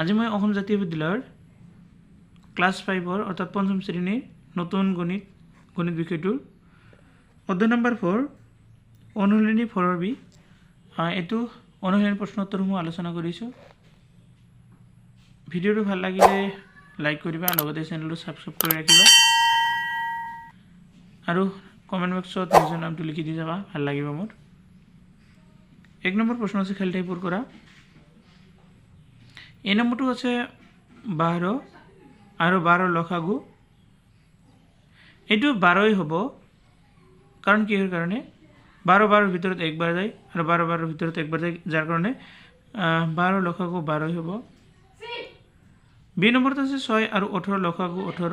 আজি মই অসম জাতীয় বিদ্যালয়ৰ ক্লাছ ফাইভৰ অৰ্থাৎ পঞ্চম শ্ৰেণীৰ নতুন গণিত গণিত বিষয়টোৰ অধ্যায় নম্বৰ ফ'ৰ অনুশীলনী ফ'ৰৰ বি। এইটো অনুশীলনী প্ৰশ্ন উত্তৰসমূহ আলোচনা কৰিছোঁ। ভিডিঅ'টো ভালো লাগিলে লাইক কৰিবা, লগতে চেনেলটো ছাবস্ক্ৰাইব কৰি ৰাখিবা। আৰু কমেণ্ট বক্সত নিজৰ নামটো লিখি দি যাবা, ভালো লাগিব মোৰ। এক নম্বৰ প্ৰশ্ন আছে খেল টাইপৰ কৰা। এই নম্বৰটো আছে বাৰ আৰু বাৰ লসাগু এইটো বাৰই হ'ব। কাৰণ কিহৰ কাৰণে? বাৰ বাৰৰ ভিতৰত একবাৰ যায় আৰু বাৰ বাৰৰ ভিতৰত একবাৰ যায় যাৰ কাৰণে বাৰ লসাগু বাৰই হ'ব। বি নম্বৰত আছে ছয় আৰু ওঠৰ লসাগু ওঠৰ।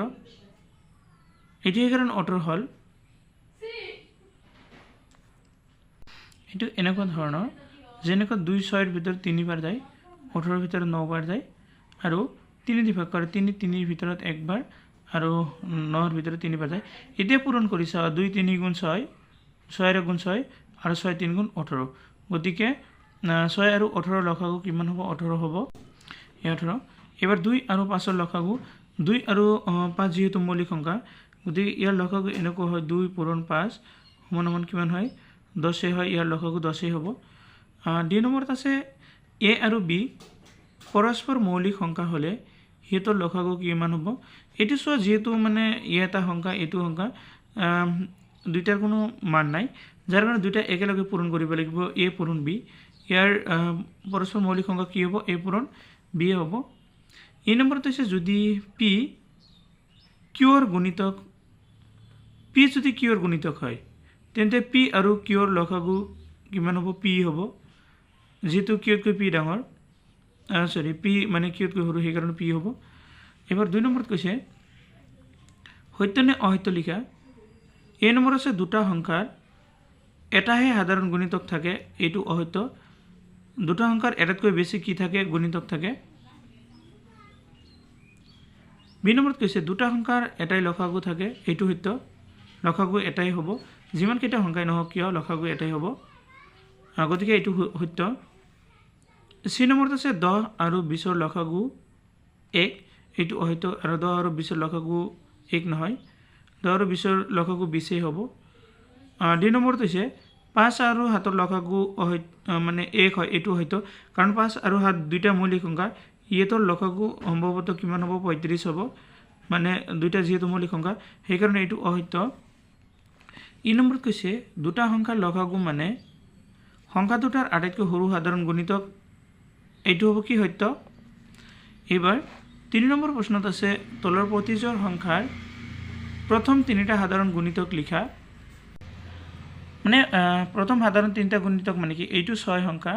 এইটো সেইকাৰণে ওঠৰ হ'ল। এইটো এনেকুৱা ধৰণৰ যেনেকৈ দুই ছয়ৰ ভিতৰত তিনিবাৰ যায়। ওঠৰৰ ভিতৰত নবাৰ যায় আৰু তিনি দি ভাগ কৰে তিনি তিনিৰ ভিতৰত একবাৰ আৰু নৰ ভিতৰত তিনিবাৰ যায়। এতিয়া পূৰণ কৰি চাওঁ দুই তিনি গুণ ছয় ছয়ৰে গুণ ছয় আৰু ছয় তিনি গুণ ওঠৰ। গতিকে ছয় আৰু ওঠৰৰ লসাগু কিমান হ'ব? ওঠৰ হ'ব। এই ওঠৰ। এইবাৰ দুই আৰু পাঁচৰ লসাগু দুই আৰু পাঁচ যিহেতু মৌলিক সংখ্যা গতিকে ইয়াৰ লসাগু এনেকুৱা হয় দুই পূৰণ পাঁচ সমান সমান কিমান হয়? দহেই হয় ইয়াৰ লসাগু দহেই হ'ব। দুই নম্বৰত আছে এ আৰু বি পৰস্পৰ মৌলিক সংখ্যা হ'লে সিহঁতৰ লসাগু কিমান হ'ব? এইটো চোৱা যিহেতু মানে ই এটা সংখ্যা এইটো সংখ্যা দুইটাৰ কোনো মান নাই। যাৰ কাৰণে দুইটা একেলগে পূৰণ কৰিব লাগিব এ পূৰণ বি ইয়াৰ পৰস্পৰ মৌলিক সংখ্যা কি হ'ব? এ পূৰণ বি হ'ব। এই নম্বৰত হৈছে যদি পি কিউৰ গুণিতক পি যদি কিউৰ গুণিতক হয় তেন্তে পি আৰু কিউৰ লসাগু কিমান হ'ব? পি হ'ব। যিহেতু কিউতকৈ পি ডাঙৰ চৰি পি মানে কিউতকৈ সৰু সেইকাৰণে পি হ'ব। এবাৰ দুই নম্বৰত কৈছে সত্য নে অসত্য লিখা? এই নম্বৰ আছে দুটা সংখ্যাৰ এটাহে সাধাৰণ গুণিতক থাকে এইটো অসত্য। দুটা সংখ্যাৰ এটাতকৈ বেছি কি থাকে? গুণিতক থাকে। বি নম্বৰত কৈছে দুটা সংখ্যাৰ এটাই লসাগু থাকে এইটো সত্য। লসাগু এটাই হ'ব। যিমানকেইটা সংখ্যাই নহওক কিয় লসাগু এটাই হ'ব। গতিকে এইটো সত্য। চি নম্বৰত আছে দহ আৰু বিছৰ লসাগু এক। এইটো অসত্য আৰু দহ আৰু বিছৰ লসাগু এক নহয়। দহ আৰু বিছৰ লসাগু বিছেই হ'ব। দুই নম্বৰত হৈছে পাঁচ আৰু সাতৰ লসাগু অসত্য মানে এক হয়। এইটো সত্য কাৰণ পাঁচ আৰু সাত দুইটা মৌলিক সংখ্যা। ইহঁতৰ লসাগু সম্ভৱতঃ কিমান হ'ব? পঁয়ত্ৰিছ হ'ব। মানে দুইটা যিহেতু মৌলিক সংখ্যা সেইকাৰণে এইটো অসত্য ই নম্বৰত কৈছে দুটা সংখ্যাৰ লসাগু মানে সংখ্যা দুটাৰ আটাইতকৈ সৰু সাধাৰণ গুণিতক এইটো হ'ব কি সত্য? এইবাৰ তিনি নম্বৰ প্ৰশ্নত আছে, তলৰ প্ৰতিজন সংখ্যাৰ প্ৰথম তিনিটা সাধাৰণ গুণিতক লিখা। মানে প্ৰথম সাধাৰণ তিনিটা গুণিতক মানে কি, এইটো ছয় সংখ্যা।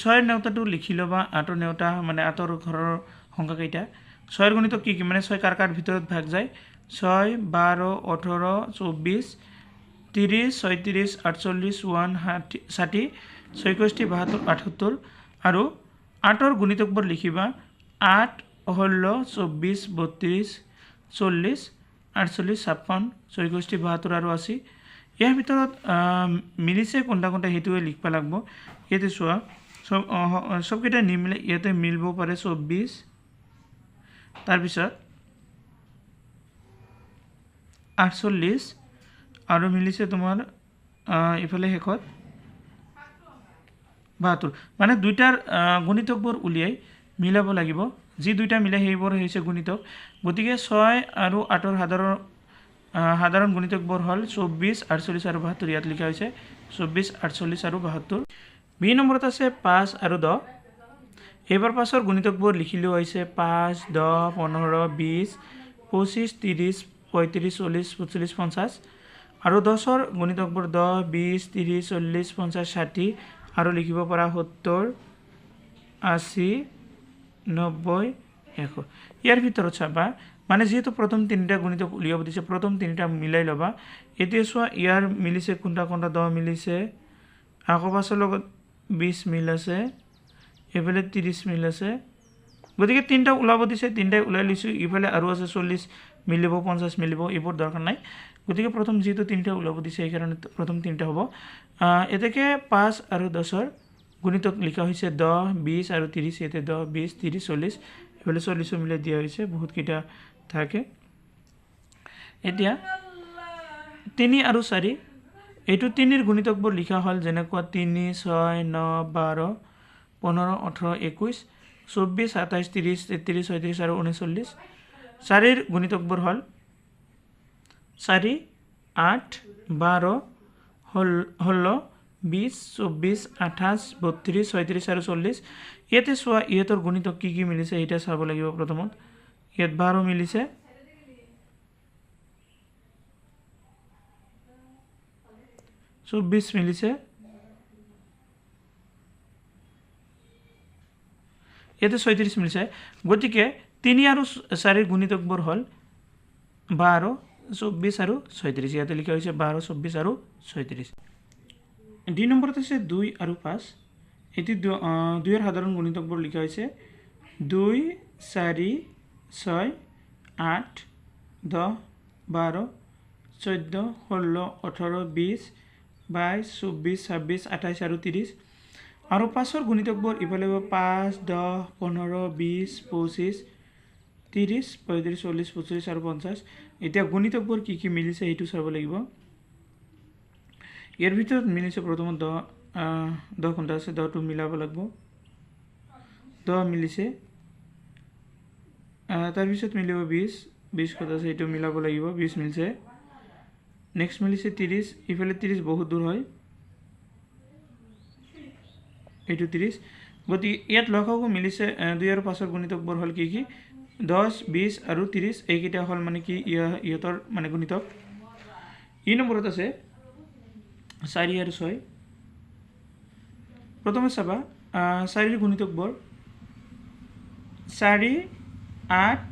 ছয়ৰ নেওতাটো লিখি ল'বা, আঁতৰ নেওতা মানে আঁতৰ ঘৰৰ সংখ্যাকেইটা ছয়ৰ গণিতক কি কি মানে ছয় কাৰ কাৰ ভিতৰত ভাগ যায়? ছয়, বাৰ, ওঠৰ, চৌব্বিছ, ত্ৰিছ, ছয়ত্ৰিছ, আঠচল্লিছ, ওৱান ষাঠি ষাঠি, ছয়ষষ্ঠি, বাসত্তৰ, আঠসত্তৰ আৰু আঠৰ গুণিতকবোৰ লিখিবা। আঠ ষোল্ল চৌব্বিছ বত্ৰিছ চল্লিছ আঠচল্লিছ ছাপন্ন ছয়ষষ্ঠি বাসত্তৰ আৰু আশী। ইয়াৰ ভিতৰত মিলিছে কোনটা কোনটা সেইটোৱে লিখিব লাগিব। ইয়াতে চোৱা চব চবকেইটা নিমিলে ইয়াতে মিলিব পাৰে চৌব্বিছ। তাৰপিছত আঠচল্লিছ আৰু মিলিছে তোমাৰ ইফালে শেষত বাহাত্তৰ। মানে দুইটাৰ আহ, গুণিতকবোৰ উলিয়াই মিলাব লাগিব। যি দুইটা মিলে সেইবোৰ হৈছে গুণিতক। গতিকে ছয় আৰু আঠৰ সাধাৰণ সাধাৰণ গুণিতকবোৰ হ'ল চৌব্বিছ আঠচল্লিছ আৰু বাসত্তৰ ইয়াত লিখা হৈছে চৌব্বিছ আঠচল্লিছ আৰু বাসত্তৰ বি নম্বৰত আছে পাঁচ আৰু দহ। এইবাৰ পাঁচৰ গুণিতকবোৰ লিখি লোৱা হৈছে পাঁচ দহ পোন্ধৰ বিছ পঁচিছ ত্ৰিছ পঁয়ত্ৰিছ চল্লিছ পঞ্চল্লিছ পঞ্চাছ। আৰু দহৰ গুণিতকবোৰ দহ বিছ ত্ৰিছ চল্লিছ পঞ্চাছ ষাঠি আৰু লিখিব পৰা সত্তৰ আশী নব্বৈ এশ। ইয়াৰ ভিতৰত চাবা মানে যিহেতু প্ৰথম তিনিটা গুণিতক উলিয়াব দিছে প্ৰথম তিনিটা মিলাই ল'বা। এতিয়া চোৱা ইয়াৰ মিলিছে কোনটা কোনটা দহ মিলিছে আকৌ পাঁচৰ লগত বিছ মিল আছে এইফালে ত্ৰিছ মিল আছে। গতিকে তিনিটা ওলাব দিছে তিনিটাই ওলাই লৈছোঁ ইফালে আৰু আছে চল্লিছ মিলিব পঞ্চাছ মিলিব এইবোৰ দৰকাৰ নাই। গতিকে প্ৰথম যিহেতু তিনিটা ওলাব দিছে সেইকাৰণে প্ৰথম তিনিটা হ'ব। এতেকে পাঁচ আৰু দহৰ গুণিতক লিখা হৈছে দহ বিছ আৰু ত্ৰিছ ইয়াতে দহ বিছ ত্ৰিছ চল্লিছ এইফালে চল্লিছো মিলাই দিয়া হৈছে বহুতকেইটা থাকে। এতিয়া তিনি আৰু চাৰি এইটো তিনিৰ গুণিতকবোৰ লিখা হ'ল যেনেকুৱা তিনি ছয় ন বাৰ পোন্ধৰ ওঠৰ একৈছ চৌব্বিছ সাতাইছ ত্ৰিছ তেত্ৰিছ ছয়ত্ৰিছ আৰু ঊনচল্লিছ চাৰিৰ গুণিতকবোৰ হ'ল চাৰি, আঠ, বাৰ, ষোল বিছ, চৌব্বিছ, আঠাইছ, বত্ৰিছ, ছয়ত্ৰিছ আৰু চল্লিছ। ইয়াতে চোৱা, ইহঁতৰ গুণিতক কি কি মিলিছে, এতিয়া চাব লাগিব প্ৰথমত। ইয়াত বাৰ মিলিছে। চৌব্বিছ মিলিছে। ইয়াতে ছয়ত্ৰিছ মিলিছে। গতিকে তিনি আৰু চাৰিৰ গুণিতকবোৰ হ'ল বাৰ চৌব্বিছ আৰু ছয়ত্ৰিছ ইয়াতে লিখা হৈছে বাৰ চৌব্বিছ আৰু ছয়ত্ৰিছ দুই নম্বৰত আছে দুই আৰু পাঁচ। এটি দুইৰ সাধাৰণ গুণিতকবোৰ লিখা হৈছে দুই, চাৰি, ছয়, আঠ, দহ, বাৰ, চৈধ্য, ষোল্ল, ওঠৰ বিছ বাইছ চৌব্বিছ ছাব্বিছ আঠাইছ আৰু ত্ৰিছ আৰু পাঁচৰ গুণিতকবোৰ ইফালে পাঁচ, দহ, পোন্ধৰ বিছ পঁচিছ ত্ৰিছ পঁয়ত্ৰিছ চল্লিছ পঞ্চল্লিছ আৰু পঞ্চাছ। এতিয়া গুণিতকবোৰ কি কি মিলিছে সেইটো চাব লাগিব। ইয়াৰ ভিতৰত মিলিছে প্ৰথমত দহ দহ ঘণ্টা আছে? দহটো মিলাব লাগিব। দহ মিলিছে। তাৰপিছত মিলিব বিছ। বিছ ঘণ্টা আছে সেইটো মিলাব লাগিব বিছ মিলিছে। নেক্সট মিলিছে ত্ৰিছ। ইফালে ত্ৰিছ বহুত দূৰ হয়। এইটো ত্ৰিছ। গতিকে ইয়াত লগাও মিলিছে দুই আৰু পাঁচৰ গুণিতকবোৰ হ'ল কি কি? দহ বিছ আৰু ত্ৰিছ এইকেইটা হ'ল মানে কি ইহঁতৰ মানে গুণিতক। ই নম্বৰত আছে চাৰি আৰু ছয়। প্ৰথমে চাবা চাৰিৰ গুণিতকবোৰ চাৰি, আঠ,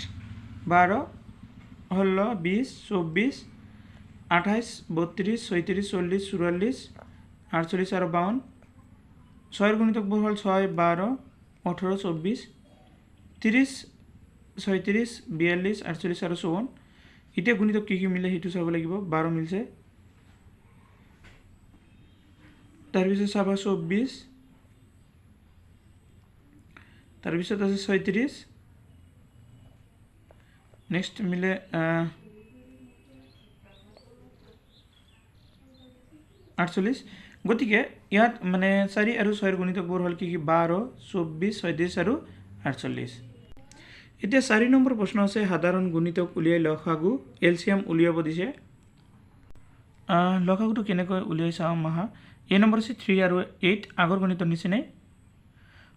বাৰ, ষোল্ল বিছ চৌব্বিছ আঠাইছ বত্ৰিছ ছয়ত্ৰিছ চল্লিছ চৌৰাল্লিছ আঠচল্লিছ আৰু বাৱন্ন। ছয়ৰ গুণিতকবোৰ হ'ল ছয়, বাৰ, ওঠৰ চৌব্বিছ ত্ৰিছ ছয়ত্ৰিছ বিয়াল্লিছ আঠচল্লিছ আৰু চৌৱন্ন এতিয়া গুণিতক কি কি মিলে সেইটো চাব লাগিব। বাৰ মিলিছে। তাৰপিছত চাবা চৌব্বিছ। তাৰপিছত আছে ছয়ত্ৰিছ। নেক্সট মিলে আঠচল্লিছ। গতিকে ইয়াত মানে চাৰি আৰু ছয়ৰ গুণিতকবোৰ হ'ল কি কি? বাৰ চৌব্বিছ ছয়ত্ৰিছ আৰু আঠচল্লিছ। এতিয়া চাৰি নম্বৰ প্ৰশ্ন আছে, সাধাৰণ গুণিতক উলিয়াই লসাগু, এলচিয়াম উলিয়াব দিছে। লসাগুটো কেনেকৈ উলিয়াই চাওঁ মাহা? এই নম্বৰ আছে থ্ৰী আৰু এইট, আগৰ গণিতৰ নিচিনাই।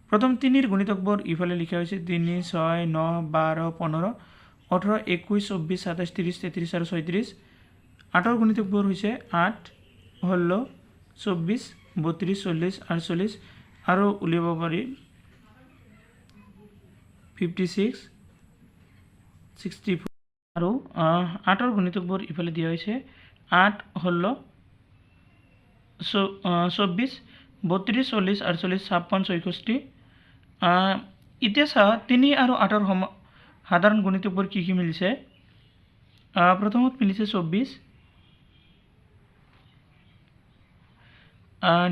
প্ৰথম তিনিৰ গুণিতকবোৰ ইফালে লিখা হৈছে তিনি, ছয়, ন, বাৰ, পোন্ধৰ, ওঠৰ, একৈছ, চৌব্বিছ, সাতাইছ, ত্ৰিছ, তেত্ৰিছ আৰু ছয়ত্ৰিছ। আঠৰ গুণিতকবোৰ হৈছে আঠ, ষোল্ল, চৌব্বিছ, বত্ৰিছ, চল্লিছ, আঠচল্লিছ আৰু উলিয়াব পাৰি। Fifty six. ছিক্সটি ফ'ৰ আৰু আঠৰ গুণিতকবোৰ ইফালে দিয়া হৈছে আঠ ষোল্ল চৌব্বিছ বত্ৰিছ চল্লিছ আঠচল্লিছ ছাপন্ন ছয়ষষ্ঠি। এতিয়া চা, তিনি আৰু আঠৰ সম, সাধাৰণ গুণিতকবোৰ কি কি মিলিছে? প্ৰথমত মিলিছে চৌব্বিছ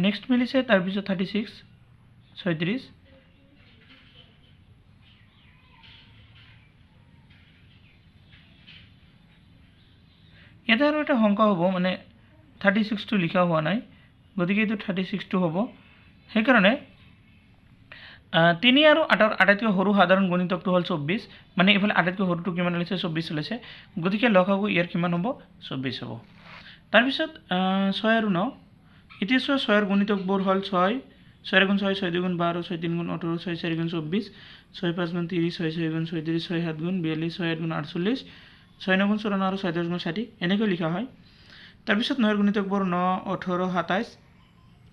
নেক্সট মিলিছে তাৰপিছত থাৰ্টি ছিক্স ছয়ত্ৰিছ ইয়াতে আৰু এটা শংকা হ'ব মানে থাৰ্টি ছিক্সটো লিখা হোৱা নাই, গতিকে এইটো থাৰ্টি ছিক্সটো হ'ব। সেইকাৰণে তিনি আৰু আঠৰ আটাইতকৈ সৰু সাধাৰণ গুণিতকটো হ'ল চৌব্বিছ মানে এইফালে আটাইতকৈ সৰুটো কিমান ওলাইছে? চৌব্বিছ ওলাইছে। গতিকে লগাগু ইয়াৰ কিমান হ'ব? চৌব্বিছ হ'ব। তাৰপিছত ছয় আৰু ন। এতিয়া চোৱা, ছয়ৰ গুণিতকবোৰ হ'ল ছয় ছয় গুণ ছয় ছয় দুগুণ বাৰ, ছয় তিনি গুণ ওঠৰ, ছয় চাৰি গুণ চৌব্বিছ, ছয় পাঁচ গুণ ত্ৰিছ, ছয় ছয় গুণ ছয়ত্ৰিছ, ছয় সাত গুণ বিয়াল্লিছ, ছয় আঠ গুণ আঠচল্লিছ ছয় ন গুণ চৌৱন্ন আৰু ছয় দহ গুণ ষাঠি, এনেকৈ লিখা হয়। তাৰপিছত নয়ৰ গুণিতকবোৰ ন, ওঠৰ, সাতাইছ,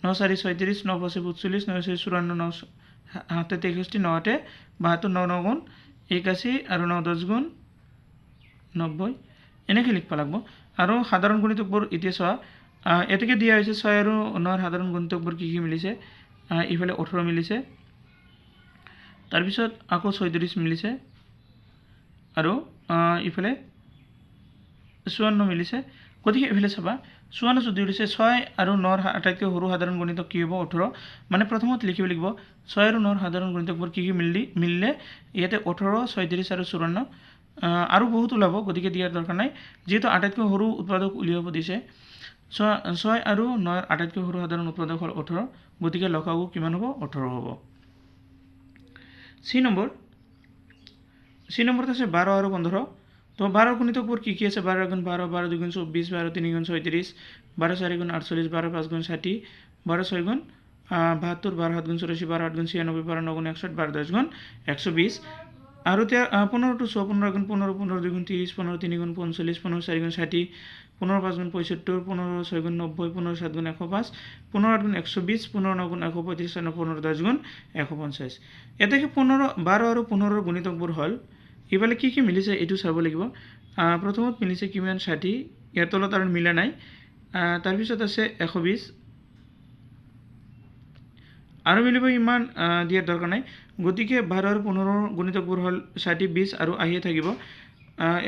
ন চাৰি, ছয়ত্ৰিছ, ন পঁচিছ পঁচল্লিছ ন ছয়, চৌৰান্ন, ন সাতে তেষষ্ঠি ন আঠে বাহাত্তৰ ন ন গুণ, একাশী আৰু ন দহ গুণ, নব্বৈ, এনেকৈ লিখিব লাগিব। আৰু সাধাৰণ গুণিতকবোৰ এতিয়া চোৱা এতেকে দিয়া হৈছে ছয় আৰু নৰ সাধাৰণ গুণিতকবোৰ কি কি মিলিছে? ইফালে ওঠৰ মিলিছে। তাৰপিছত আকৌ ছয়ত্ৰিছ মিলিছে। আৰু ইফালে চৌৱন্ন মিলিছে। গতিকে এইফালে চাবা চুৱান্ন যদি উলিয়াইছে ছয় আৰু নৰ আটাইতকৈ সৰু সাধাৰণ গুণিতক কি হ'ব? ওঠৰ। মানে প্ৰথমত লিখিব লাগিব ছয় আৰু নৰ সাধাৰণ গুণিতকবোৰ কি কি মিলি মিলিলে? ইয়াতে ওঠৰ ছয়ত্ৰিছ আৰু চৌৱন্ন। আহ, আৰু বহুত ওলাব গতিকে দিয়াৰ দৰকাৰ নাই। যিহেতু আটাইতকৈ সৰু উৎপাদক উলিয়াব দিছে। ছয় ছয় আৰু নয়ৰ আটাইতকৈ সৰু সাধাৰণ উৎপাদক হ'ল ওঠৰ। গতিকে লসাগু কিমান হ'ব? ওঠৰ হ'ব। C number. চি নম্বৰত আছে বাৰ আৰু পোন্ধৰ। তো বারো গুণিত উপর কী কী আছে? বারো গুণ বারো বারো দুগুণ চব্বিশ বারো তিন গুণ ছয়ত্রিশ, বারো চারি গুণ আটচল্লিশ, বারো পাঁচ গুণ ষাটি বারো ছয় গুণ বাহাত্তর, বারো সাত গুণ চৌরাশি, বারো আট গুণ ছিয়ানব্বই, বারো নগুণ একষট বারো দশ গুণ একশো বিশ। আৰু পনেরো টু ছ পনেরো গুণ পনেরো পনেরো দুগুণ তিরিশ, পনেরো তিন গুণ পঞ্চল্লিশ, পনেরো চারি গুণ ষাঠি, পনেরো পাঁচ গুণ পঁয়সত্তৰ পনেরো ছয় গুণ নব্বই, পনেরো সাত গুণ এশ পাঁচ, পনেরো আট গুণ একশো বিশ, পনেরো নগুণ একশো এশ পঁয়ত্ৰিছ পনেরো দশ গুণ এশ পঞ্চাছ এতে পনেরো পোন্ধৰ বাৰ আৰু পোন্ধৰৰ গুণিতকবোৰ হ'ল। ইফালে কি কি মিলিছে এইটো চাব লাগিব। প্ৰথমত মিলিছে কিমান ষাঠি ইয়াৰ তলত আৰু মিলা নাই। তাৰপিছত আছে এশ বিছ আৰু মিলিব ইমান দিয়াৰ দৰকাৰ নাই। গতিকে বাৰ আৰু পোন্ধৰৰ গুণিতকবোৰ হ'ল ষাঠি বিছ আৰু আহিয়ে থাকিব।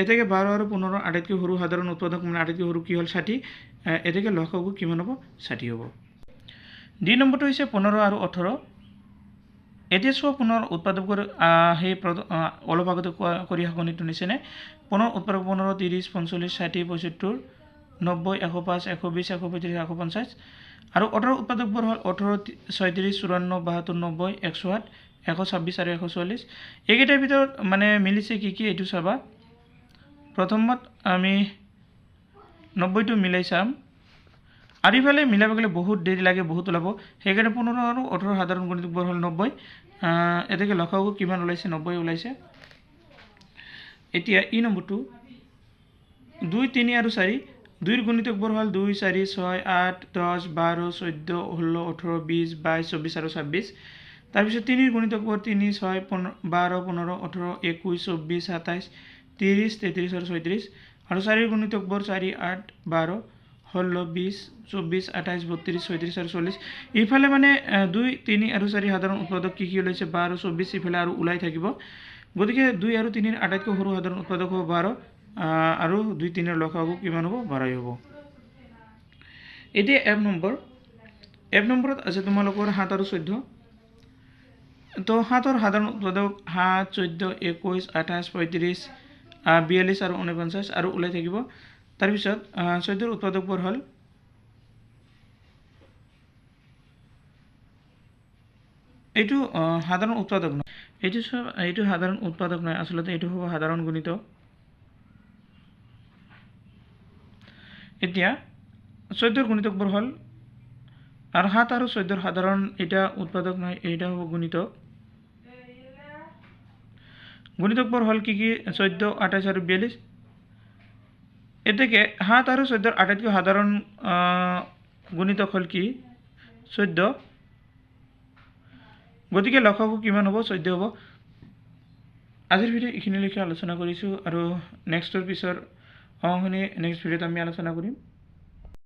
এতেকে বাৰ আৰু পোন্ধৰৰ আটাইতকৈ সৰু সাধাৰণ উৎপাদক মানে আটাইতকৈ সৰু কি হ'ল ষাঠি। এতেকে লসাগু কিমান হ'ব? ষাঠি হ'ব। দুই নম্বৰটো হৈছে পোন্ধৰ আৰু ওঠৰ। এতিয়া চোৱা পুনৰ উৎপাদকৰ আহ, সেই অলপ আগতে কৰি গণিতটো নিচিনাই পুনৰ উৎপাদক পোন্ধৰ ত্ৰিছ পঞ্চল্লিছ ষাঠি পঁয়সত্তৰ নব্বৈ এশ পাঁচ এশ বিছ এশ পঁয়ত্ৰিছ এশ পঞ্চাছ আৰু ওঠৰ উৎপাদকবোৰ হ'ল ওঠৰ ছয়ত্ৰিছ চৌৰান্ন বাসত্তৰ নব্বৈ একশ সাত এশ ছাব্বিছ আৰু এশ চল্লিছ এইকেইটাৰ ভিতৰত মানে মিলিছে কি কি এইটো চাবা? প্ৰথমত আমি নব্বৈটো মিলাই চাম। আৰু ইফালে মিলাব গ'লে বহুত দেৰি লাগে বহুত ওলাব। সেইকাৰণে পোন্ধৰ আৰু ওঠৰ সাধাৰণ গণিতবোৰ হ'ল নব্বৈ। আহ, এতেকে লসাগু কিমান ওলাইছে? নব্বৈ ওলাইছে। এতিয়া ই নম্বৰটো। দুই তিনি আৰু চাৰি। দুইৰ গুণিতকবোৰ হ'ল দুই চাৰি ছয় আঠ দহ বাৰ চৈধ্য ষোল্ল ওঠৰ বিছ বাইছ চৌবিছ আৰু ছাব্বিছ তাৰপিছত তিনিৰ গুণিতকবোৰ তিনি ছয় পোন্ধৰ বাৰ পোন্ধৰ ওঠৰ একৈছ চৌব্বিছ সাতাইছ ত্ৰিছ তেত্ৰিছ আৰু ছয়ত্ৰিছ আৰু চাৰিৰ গুণিতকবোৰ চাৰি আঠ বাৰ। ষোল্ল বিছ চৌব্বিছ আঠাইছ বত্ৰিছ ছয়ত্ৰিছ আৰু চল্লিছ ইফালে মানে দুই তিনি আৰু চাৰি সাধাৰণ উৎপাদক কি কি ওলাইছে? বাৰ চৌব্বিছ ইফালে আৰু ওলাই থাকিব। গতিকে দুই আৰু তিনিৰ আটাইতকৈ সৰু সাধাৰণ উৎপাদক হ'ব বাৰ আৰু দুই তিনিৰ লসাগু কিমান হ'ব? বাৰই হ'ব। এতিয়া এফ নম্বৰ। এফ নম্বৰত আছে তোমালোকৰ সাত আৰু চৈধ্য। তো সাতৰ সাধাৰণ উৎপাদক সাত চৈধ্য একৈছ আঠাইছ পঁয়ত্ৰিছ বিয়াল্লিছ আৰু ঊনপঞ্চাছ আৰু ওলাই থাকিব। তাৰপিছত চৈধ্যৰ উৎপাদকবোৰ হ'ল। এইটো সাধাৰণ উৎপাদক নহয়। এইটো এইটো সাধাৰণ উৎপাদক নহয়। আচলতে এইটো হ'ব সাধাৰণ গুণিত। এতিয়া, চৈধ্যৰ গুণিতকবোৰ হ'ল। আৰু সাত আৰু চৈধ্যৰ সাধাৰণ এটা উৎপাদক নহয়, এইটা হ'ব গুণিতক গুণিতকবোৰ হ'ল কি কি? চৈধ্য, আঠাইছ আৰু বিয়াল্লিছ। এতেকে সাত আৰু চৈধ্যৰ আটাইতকৈ সাধাৰণ আহ, গুণিতক হ'ল কি? চৈধ্য। গতিকে লসাগু কিমান হ'ব? চৈধ্য হ'ব। আজিৰ ভিডিঅ' এইখিনিলৈকে আলোচনা কৰিছোঁ আৰু নেক্সটৰ পিছৰ অংশখিনি নেক্সট ভিডিঅ'ত আমি আলোচনা কৰিম।